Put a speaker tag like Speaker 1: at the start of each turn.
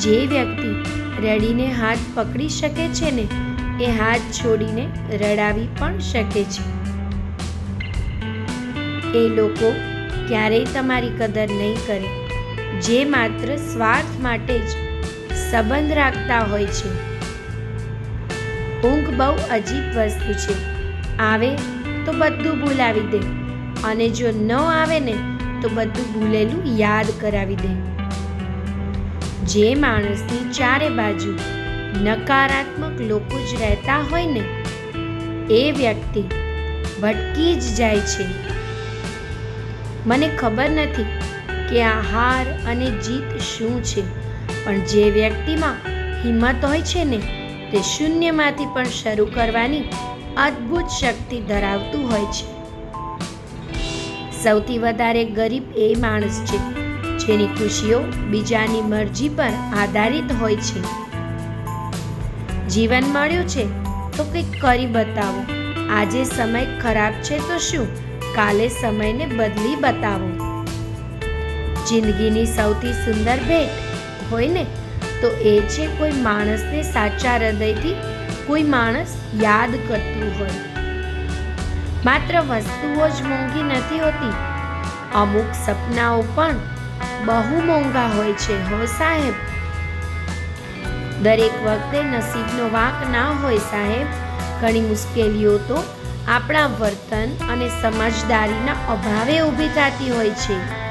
Speaker 1: જે વ્યક્તિ રડીને હાથ પકડી શકે છે ને, એ હાથ છોડીને રડાવી પણ શકે છે. એ લોકો ક્યારેય તમારી કદર નહીં કરે, જે માત્ર સ્વાર્થ માટે જ સંબંધ રાખતા હોય છે. ઊંઘ બહુ અજીબ વસ્તુ છે. આવે તો બધું ભૂલાવી દે અને જો ન આવે ને, તો બધું ભૂલેલું યાદ કરાવી દે. જે માણસની ચારે બાજુ નકારાત્મક લોકો જ રહેતા હોય ને, એ વ્યક્તિ ભટકી જ જાય છે. મને ખબર નથી કે આ હાર અને જીત શું છે, પણ જે વ્યક્તિમાં હિંમત હોય છે ને, તે શૂન્યમાંથી પણ શરૂ કરવાની અદ્ભુત શક્તિ ધરાવતું હોય છે. સૌથી વધારે ગરીબ એ માણસ છે. જેની ખુશીઓ બીજાની મરજી પર આધારિત હોય છે. જીવન મળ્યું છે, તો કંઈક કરી બતાવો. આજે સમય ખરાબ છે તો શું? કાલે સમયને બદલી બતાવો. જિંદગીની સૌથી સુંદર ભેટ હોય ને, તો એ છે કોઈ માણસને સાચા હૃદયથી કોઈ માણસ યાદ કરતું હોય. માત્ર વસ્તુઓ જ મોંઘી નથી હોતી. અમુક સપનાઓ પણ બહુ મોંઘા હોય છે, હો સાહેબ? દરેક વખતે નસીબનો વાંક ના હોય સાહેબ. ઘણી મુશ્કેલીઓ તો આપણા વર્તન અને સમજદારીના અભાવે ઊભી થતી હોય છે.